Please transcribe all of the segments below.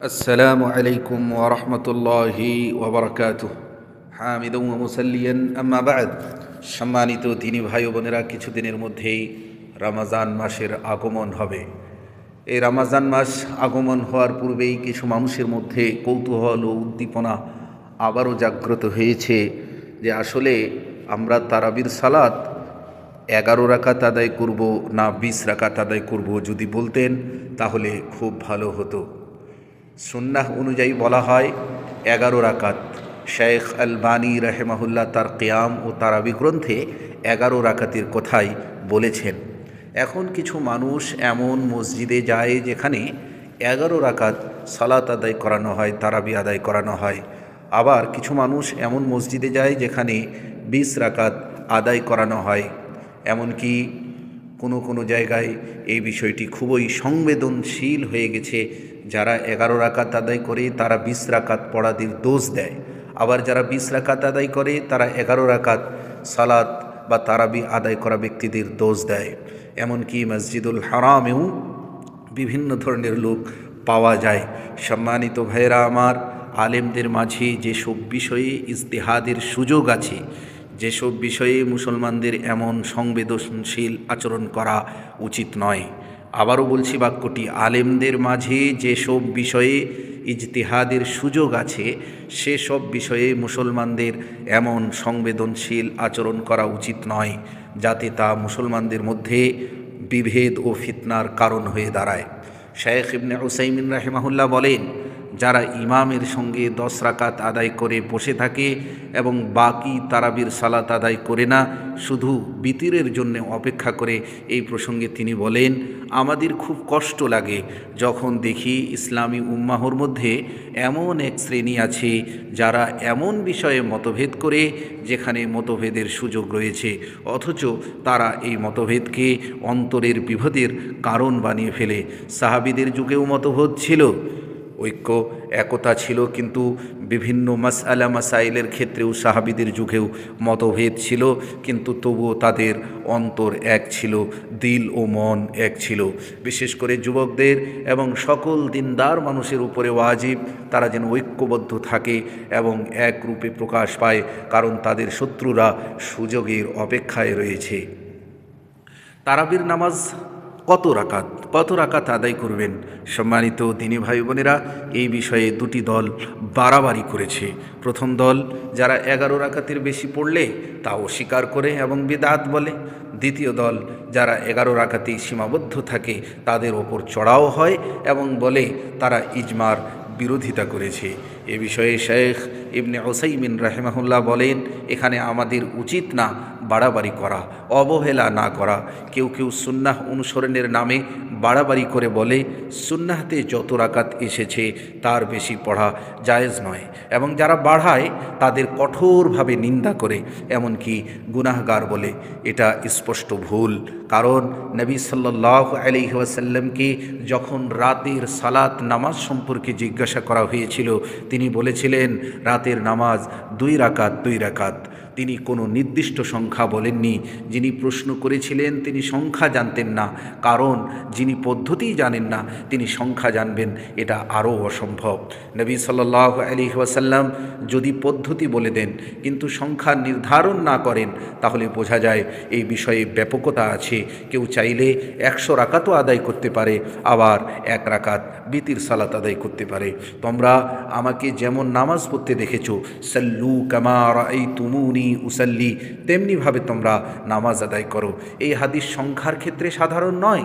السلام عليكم ورحمة الله وبركاته حامدا ومسليا أما بعد সম্মানিত তিনি ভাই ও বোনেরা কিছুদিনের মধ্যেই রমাজান মাসের আগমন হবে এই রমাজান মাস আগমন হওয়ার পূর্বেই কিছু মানুষের মধ্যে কৌতূহল ও উদ্দীপনা আবারও জাগ্রত হয়েছে যে আসলে আমরা তারাবির সালাত এগারো রাকাত আদায় করব না বিশ রাকাত আদায় করব যদি বলতেন তাহলে খুব ভালো হতো সুন্নাহ অনুযায়ী বলা হয়, এগারো রাকাত। শেখ আল বানী রাহেমাহুল্লাহ তার কেয়াম ও তারাবি গ্রন্থে এগারো রাকাতের কথাই বলেছেন। এখন কিছু মানুষ এমন মসজিদে যায় যেখানে এগারো রাকাত সালাত আদায় করানো হয়, তারাবি আদায় করানো হয়। আবার কিছু মানুষ এমন মসজিদে যায় যেখানে বিশ রাকাত আদায় করানো হয়। এমনকি কোনো কোনো জায়গায় এই বিষয়টি খুবই সংবেদনশীল হয়ে গেছে যারা এগারো রাকাত আদায় করে, তারা বিশ রাকাত পড়াদের দোষ দেয়। আবার যারা বিশ রাকাত আদায় করে, তারা এগারো রাকাত সালাত বা তারাবি আদায় করা ব্যক্তিদের দোষ দেয়। এমনকি মসজিদুল হারামেও বিভিন্ন ধরনের লোক পাওয়া যায়। সম্মানিত ভাইয়েরা আমার, আলেমদের মাঝে যেসব বিষয়ে ইস্তেহাদের সুযোগ আছে, যেসব বিষয়ে মুসলমানদের এমন সংবেদনশীল আচরণ করা উচিত নয়। আবারও বলছি বাক্যটি, আলেমদের মাঝে যেসব বিষয়ে ইজতিহাদের সুযোগ আছে, সেসব বিষয়ে মুসলমানদের এমন সংবেদনশীল আচরণ করা উচিত নয়, যাতে তা মুসলমানদের মধ্যে বিভেদ ও ফিতনার কারণ হয়ে দাঁড়ায়। শেখ ইবনে হুসাইমিন রাহেমাহুল্লাহ বলেন যারা ইমামের সঙ্গে দশ রাকাত আদায় করে বসে থাকে এবং বাকি তারাবির সালাত আদায় করে না, শুধু বিতিরের জন্য অপেক্ষা করে, এই প্রসঙ্গে তিনি বলেন, আমাদের খুব কষ্ট লাগে যখন দেখি ইসলামী উম্মাহর মধ্যে এমন এক শ্রেণি আছে যারা এমন বিষয়ে মতভেদ করে, যেখানে মতভেদের সুযোগ রয়েছে। অথচ তারা এই মতভেদকে অন্তরের বিভেদের কারণ বানিয়ে ফেলে। সাহাবিদের যুগেও মতভেদ ছিল। ঐক্য, একতা ছিল কিন্তু বিভিন্ন মাসআলা মাসাইলের ক্ষেত্রেও সাহাবিদের যুগেও মতভেদ ছিল, কিন্তু তবুও তাদের অন্তর এক ছিল, দিল ও মন এক ছিল। বিশেষ করে যুবকদের এবং সকল দিনদার মানুষের উপরে ওয়াজিব, তারা যেন ঐক্যবদ্ধ থাকে এবং এক রূপে প্রকাশ পায়, কারণ তাদের শত্রুরা সুযোগের অপেক্ষায় রয়েছে। তারাবির নামাজ কত রাকাত কত রাকাত আদায় করবেন? সম্মানিত দিনী ভাই বোনেরা, এই বিষয়ে দুটি দল বাড়াবাড়ি করেছে। প্রথম দল, যারা এগারো রাকাতের বেশি পড়লে তা অস্বীকার করে এবং বিদাত বলে। দ্বিতীয় দল, যারা এগারো রাকাতেই সীমাবদ্ধ থাকে, তাদের ওপর চড়াও হয় এবং বলে তারা ইজমার বিরোধিতা করেছে। এ বিষয়ে শেখ ইবনে ওসাইমিন রাহেমাহুল্লাহ বলেন, এখানে আমাদের উচিত না বাড়াবাড়ি করা, অবহেলা না করা। কেউ কেউ সুন্নাহ অনুসরণের নামে বাড়াবাড়ি করে বলে, সুন্নাহতে যত রাকাত এসেছে, তার বেশি পড়া জায়েজ নয়। এবং যারা বাড়ায়, তাদের কঠোরভাবে নিন্দা করে, এমনকি গুনাহগার বলে। এটা স্পষ্ট ভুল, কারণ নবী সাল্লাহ আলি ওয়াসাল্লামকে যখন রাতের সালাত নামাজ সম্পর্কে জিজ্ঞাসা করা হয়েছিল, তিনি বলেছিলেন, রাতের নামাজ দুই রাকাত দুই রাকাত। তিনি কোনো নির্দিষ্ট সংখ্যা বলেননি। যিনি প্রশ্ন করেছিলেন, তিনি সংখ্যা জানতেন না। কারণ যিনি পদ্ধতিই জানেন না, তিনি সংখ্যা জানবেন। এটা আরও অসম্ভব। নবী সাল্লাহ আলী ওয়াসাল্লাম যদি পদ্ধতি বলে দেন, কিন্তু সংখ্যা নির্ধারণ না করেন, তাহলে বোঝা যায় এই বিষয়ে ব্যাপকতা আছে। কেউ চাইলে একশো রাকাতও আদায় করতে পারে, আবার এক রাকাত বিতির সালাত আদায় করতে পারে। তোমরা আমাকে যেমন নামাজ পড়তে দেখেছ, সাল্লু কামার এই তুমুনি উসাল্লি তেমনিভাবে তোমরা নামাজ আদায় করো। এই হাদিস সংখ্যার ক্ষেত্রে সাধারণ নয়,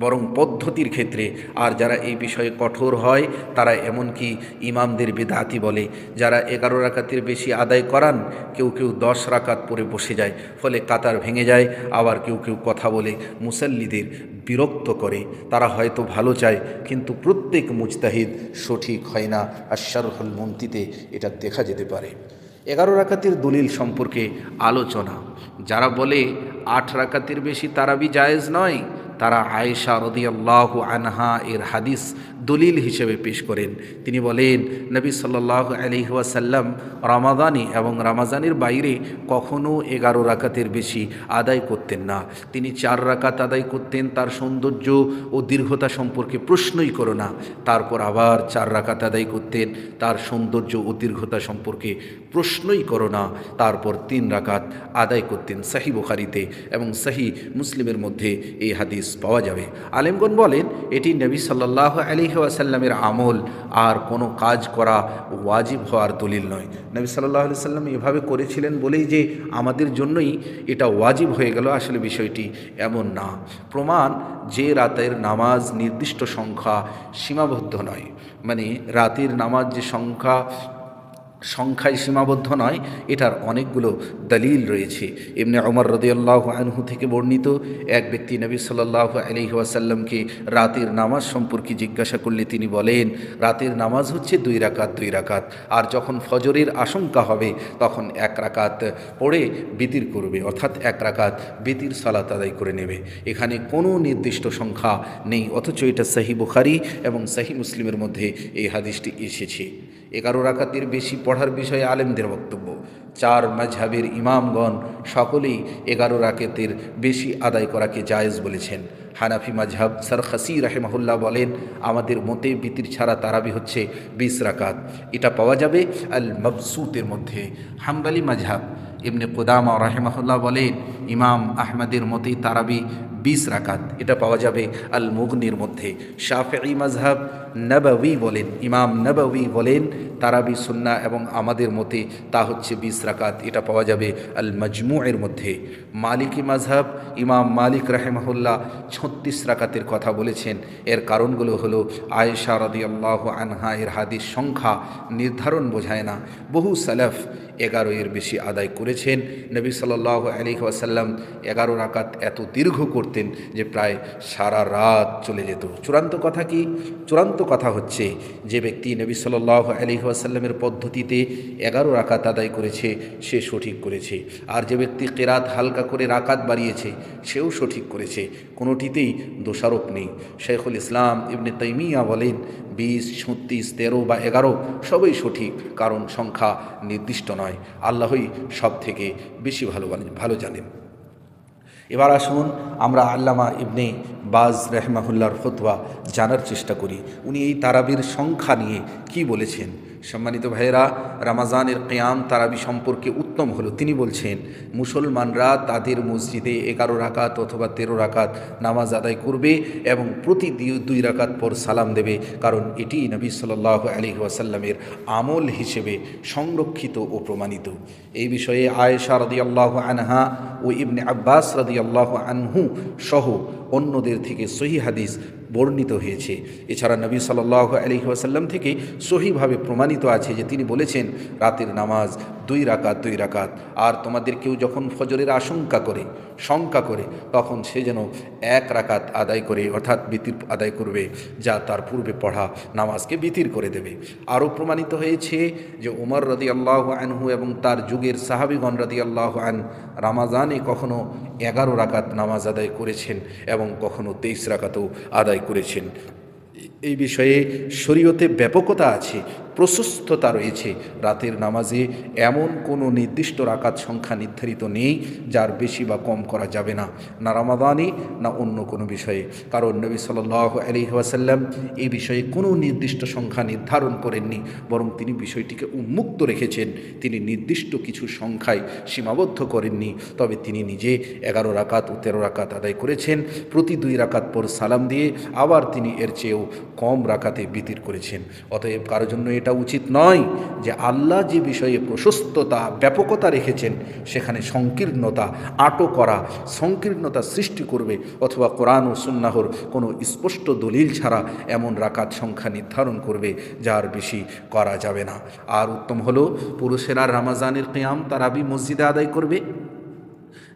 বরং পদ্ধতির ক্ষেত্রে। আর যারা এই বিষয়ে কঠোর হয়, তারা এমনকি ইমামদের বেদাতি বলে, যারা এগারো রাকাতের বেশি আদায় করান, কেউ কেউ দশ রাকাত পরে বসে যায়, ফলে কাতার ভেঙে যায়, আবার কেউ কেউ কথা বলে মুসল্লিদের বিরক্ত করে। তারা হয়তো ভালো চায়, কিন্তু প্রত্যেক মুজতাহিদ সঠিক হয় না। আশারুল মন্তিতে এটা দেখা যেতে পারে। এগারো রাকাতের দলিল সম্পর্কে আলোচনা। যারা বলে আট রাকাতের বেশি তারাবি জায়েজ নয় তারা আয়েশা রদিয়াল্লাহ আনহা এর হাদিস দলিল হিসেবে পেশ করেন। তিনি বলেন, নবী সাল্লাহ আলহিহাসাল্লাম রামাদানি এবং রামাজানের বাইরে কখনও এগারো রাকাতের বেশি আদায় করতেন না। তিনি চার রাকাত আদায় করতেন, তার সৌন্দর্য ও দীর্ঘতা সম্পর্কে প্রশ্নই করো না। তারপর আবার চার রাকাত আদায় করতেন, তার সৌন্দর্য ও দীর্ঘতা সম্পর্কে প্রশ্নই করো না। তারপর তিন রাকাত আদায় করতেন সাহি বুখারিতে এবং সাহি মুসলিমের মধ্যে এই হাদিস পাওয়া যাবে। আলেমগন বলেন, এটি নবী সাল্লাহ আলী আসাল্লামের আমল, আর কোনো কাজ করা ওয়াজিব হওয়ার দলিল নয়। নবী সাল্লাহ আলি সাল্লাম এভাবে করেছিলেন বলেই যে আমাদের জন্যই এটা ওয়াজিব হয়ে গেল, আসলে বিষয়টি এমন না। প্রমাণ, যে রাতের নামাজ নির্দিষ্ট সংখ্যা সীমাবদ্ধ নয়। মানে রাতের নামাজ যে সংখ্যা সংখ্যায় সীমাবদ্ধ নয়, এটার অনেকগুলো দলিল রয়েছে। এমনি অমর রদিয়াল্লাহ আনহু থেকে বর্ণিত এক ব্যক্তি নবী সাল্লাহ আলহি ওয়াসাল্লামকে রাতের নামাজ সম্পর্কে জিজ্ঞাসা করলে তিনি বলেন, রাতের নামাজ হচ্ছে দুই রাকাত দুই রাকাত। আর যখন ফজরের আশঙ্কা হবে, তখন এক রাকাত পড়ে বিতির করবে, অর্থাৎ এক রাকাত বিতির সালাত আদায় করে নেবে। এখানে কোনো নির্দিষ্ট সংখ্যা নেই, অথচ এটা সাহি বুখারি এবং সাহি মুসলিমের মধ্যে এই হাদিসটি এসেছে। এগারো রাকাতের বেশি পড়ার বিষয়ে আলেমদের বক্তব্য। চার মাঝহাবের ইমামগণ সকলেই এগারো রাকেতের বেশি আদায় করাকে জায়েজ বলেছেন। হানাফি মাঝহাব সরখাসি রাহেমাহুল্লাহ বলেন, আমাদের মতে বিতির ছাড়া তারাবি হচ্ছে বিশ রাকাত। এটা পাওয়া যাবে আল মবসুতের মধ্যে। হাম্বালি মাঝহাব এমনি কোদামা রাহেমাহুল্লাহ বলেন, ইমাম আহমদের মতেই তারাবি বিশ রাকাত, এটা পাওয়া যাবে আল মুগনির মধ্যে। শাফি মাজহাব নববী বলেন, ইমাম নববী বলেন, তারাবি সুন্না এবং আমাদের মতে তা হচ্ছে বিশ রাকাত, এটা পাওয়া যাবে আল মজমুয়ের মধ্যে। মালিকি মাজহাব ইমাম মালিক রাহেমাহুল্লাহ ছত্রিশ রাকাতের কথা বলেছেন। এর কারণগুলো হলো, আয়েশা রদিয়াল্লাহ আনহা এর হাদিস সংখ্যা নির্ধারণ বোঝায় না। বহু সালাফ এগারো এর বেশি আদায় করেছেন। নবী সাল্লাহ আলী ওয়াসাল্লাম এগারো রাকাত এত দীর্ঘ করতেন যে প্রায় সারা রাত চলে যেত। চূড়ান্ত কথা কি? চূড়ান্ত কথা হচ্ছে যে ব্যক্তি নবী সাল্লাহ আলী ওয়াসাল্লামের পদ্ধতিতে এগারো রাকাত আদায় করেছে, সে সঠিক করেছে। আর যে ব্যক্তি কেরাত হালকা করে রাকাত বাড়িয়েছে, সেও সঠিক করেছে। কোনোটিতেই দোষারোপ নেই। শেখুল ইসলাম ইবনে তৈমিয়া বলেন, বিশ, ছত্রিশ, তেরো বা এগারো সবই সঠিক, কারণ সংখ্যা নির্দিষ্ট নয়। আল্লাহই সব থেকে বেশি ভালো ভালো জানেন। এবার আসুন আমরা আল্লামা ইবনে বাজ রেহমাহুল্লার ফতোয়া জানার চেষ্টা করি। উনি এই তারাবির সংখ্যা নিয়ে কি বলেছেন? সম্মানিত ভাইয়েরা, রামাজানের কেয়াম তারাবি সম্পর্কে উত্তম হলো। তিনি বলছেন, মুসলমানরা তাদের মসজিদে এগারো রাকাত অথবা তেরো রাকাত নামাজ আদায় করবে এবং প্রতি দুই রাকাত পর সালাম দেবে, কারণ এটি নবী সাল্লাহ আলী ওয়াসাল্লামের আমল হিসেবে সংরক্ষিত ও প্রমাণিত। এই বিষয়ে আয়েশা রদি আল্লাহ আনহা ও ইবনে আব্বাস রদি আল্লাহ আনহু সহ অন্যদের থেকে সহি হাদিস বর্ণিত হয়েছে। এছাড়া নবী সাল্লাহ আলি ওয়াসাল্লাম থেকে সহিভাবে প্রমাণিত আছে যে তিনি বলেছেন, রাতের নামাজ দুই রাকাত দুই রাকাত। আর তোমাদের কেউ যখন ফজরের আশঙ্কা করে, শঙ্কা করে, তখন সে যেন এক রাকাত আদায় করে, অর্থাৎ বিতির আদায় করবে, যা তার পূর্বে পড়া নামাজকে বিতির করে দেবে। আরও প্রমাণিত হয়েছে যে উমর রদি আল্লাহ আনহু এবং তার যুগের সাহাবিগণ রদি আল্লাহ আন, রামাজানে কখনো এগারো রাকাত নামাজ আদায় করেছেন এবং কখনো তেইশ রাকাতও আদায় করেছেন। এই বিষয়ে শরীয়তে ব্যাপকতা আছে। প্রশস্ততা রয়েছে। রাতের নামাজে এমন কোনো নির্দিষ্ট রাকাত সংখ্যা নির্ধারিত নেই, যার বেশি বা কম করা যাবে না। না রামাদানে, না অন্য কোনো বিষয়ে। কারণ নবী সাল আলি ওয়াসাল্লাম এই বিষয়ে কোনো নির্দিষ্ট সংখ্যা নির্ধারণ করেননি, বরং তিনি বিষয়টিকে উন্মুক্ত রেখেছেন। তিনি নির্দিষ্ট কিছু সংখ্যায় সীমাবদ্ধ করেননি। তবে তিনি নিজে এগারো রাকাত ও তেরো রাকাত আদায় করেছেন। প্রতি দুই রাকাত পর সালাম দিয়ে আবার তিনি এর চেয়েও কম রাকাতে বিতির করেছেন। অতএব কারোর জন্য এটা উচিত নয় যে আল্লাহ যে বিষয়ে প্রশস্ততা, ব্যাপকতা রেখেছেন, সেখানে সংকীর্ণতা আটো করা, সংকীর্ণতা সৃষ্টি করবে অথবা কোরআন ও সুন্নাহর কোনো স্পষ্ট দলিল ছাড়া এমন রাকাত সংখ্যা নির্ধারণ করবে যার বেশি করা যাবে না। আর উত্তম হলো, পুরুষেরা রামাজানের কেয়াম তারাবি মসজিদে আদায় করবে।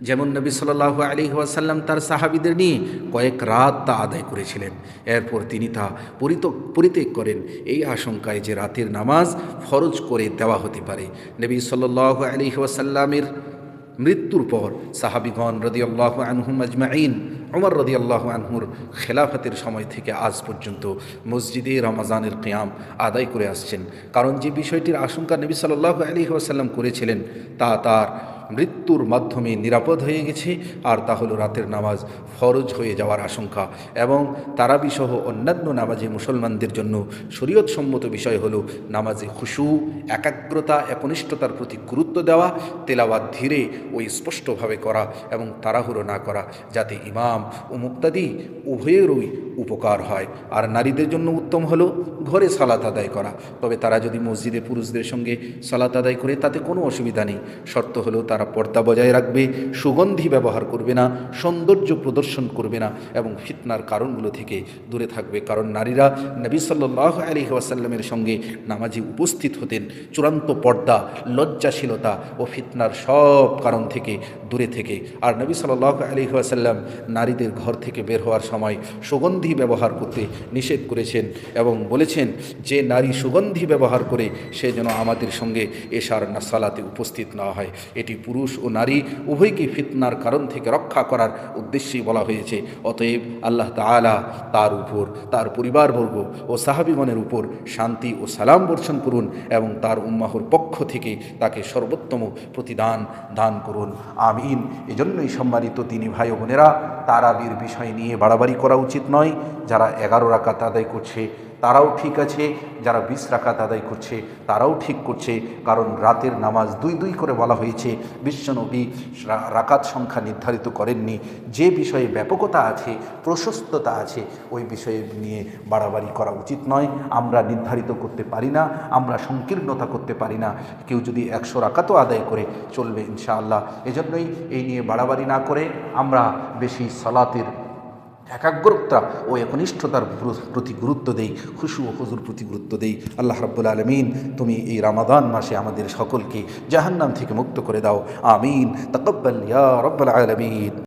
যেমন নবী সাল্লাহ আলী ওয়াসাল্লাম তার সাহাবিদের নিয়ে কয়েক রাত তা আদায় করেছিলেন। এরপর তিনি তা পরিত, পরিত্যাগ করেন। এই আশঙ্কায় যে রাতের নামাজ ফরজ করে দেওয়া হতে পারে। নবী সাল্লাহ আলী ওয়াসাল্লামের মৃত্যুর পর সাহাবিগণ রদিয়াল্লাহ আনহুম আজমাইন উমর রদিয়াল্লাহ আনহুর খেলাফতের সময় থেকে আজ পর্যন্ত মসজিদে রমাজানের কিয়াম আদায় করে আসছেন। কারণ যে বিষয়টির আশঙ্কা নবী সাল্লাহ আলী ওয়াসাল্লাম করেছিলেন, তা তার মৃত্যুর মাধ্যমে নিরাপদ হয়ে গেছে, আর তা হলো রাতের নামাজ ফরজ হয়ে যাওয়ার আশঙ্কা। এবং তারাবিসহ অন্যান্য নামাজে মুসলমানদের জন্য শরীয়তসম্মত বিষয় হলো নামাজে খুশু, একাগ্রতা, একনিষ্ঠতার প্রতি গুরুত্ব দেওয়া, তেলাওয়াত ধীরে ও স্পষ্টভাবে করা এবং তাড়াহুড়ো না করা, যাতে ইমাম ও মুক্তাদি উভয়েরই উপকার হয়। আর নারীদের জন্য উত্তম হলো ঘরে সালাত আদায় করা। তবে তারা যদি মসজিদে পুরুষদের সঙ্গে সালাত আদায় করে, তাতে কোনো অসুবিধা নেই। শর্ত হলো তারা পর্দা বজায় রাখবে, সুগন্ধি ব্যবহার করবে না, সৌন্দর্য প্রদর্শন করবে না এবং ফিতনার কারণগুলো থেকে দূরে থাকবে। কারণ নারীরা নবী সাল্লাহ আলী ওয়াসাল্লামের সঙ্গে নামাজে উপস্থিত হতেন। চূড়ান্ত পর্দা, লজ্জাশীলতা ও ফিতনার সব কারণ থেকে দূরে থেকে। আর নবী সাল্লাহ আলী ওয়াসাল্লাম নারীদের ঘর থেকে বের হওয়ার সময় সুগন্ধি ব্যবহার করতে নিষেধ করেছেন এবং বলেছেন যে নারী সুগন্ধি ব্যবহার করে সে যেন আমাদের সঙ্গে এশার না সালাতে উপস্থিত না হয়। এটি পুরুষ ও নারী উভয়কে ফিতনার কারণ থেকে রক্ষা করার উদ্দেশ্যেই বলা হয়েছে। অতএব আল্লাহ তাআলা তার উপর, তার পরিবারবর্গ ও সাহাবিগণের উপর শান্তি ও সালাম বর্ষণ করুন এবং তার উম্মাহর পক্ষ থেকে তাকে সর্বোত্তম প্রতিদান দান করুন। আমিন। এজন্যই সম্মানিত তিনি ভাই বোনেরা, তারাবির বিষয় নিয়ে বাড়াবাড়ি করা উচিত নয়। যারা এগারো রাকাত আদায় করছে, তারাও ঠিক আছে। যারা বিশ রাকাত আদায় করছে, তারাও ঠিক করছে। কারণ রাতের নামাজ দুই দুই করে বলা হয়েছে, বিশ্বনবী রাকাত সংখ্যা নির্ধারিত করেননি। যে বিষয়ে ব্যাপকতা আছে, প্রশস্ততা আছে, ওই বিষয়ে নিয়ে বাড়াবাড়ি করা উচিত নয়। আমরা নির্ধারিত করতে পারি না, আমরা সংকীর্ণতা করতে পারি না। কেউ যদি একশো রাকাতও আদায় করে, চলবে ইনশাআল্লাহ। এজন্যই এই নিয়ে বাড়াবাড়ি না করে আমরা বেশি সালাতের একাগ্রতা ও একনিষ্ঠতার প্রতি গুরুত্ব দেই, খুশু ও খুজুর প্রতি গুরুত্ব দেই। আল্লাহ রব্বুল আলমিন, তুমি এই রামাদান মাসে আমাদের সকলকে জাহান্নাম থেকে মুক্ত করে দাও। আমিন। তকব্বাল ইয়া রব্বাল আলমিন।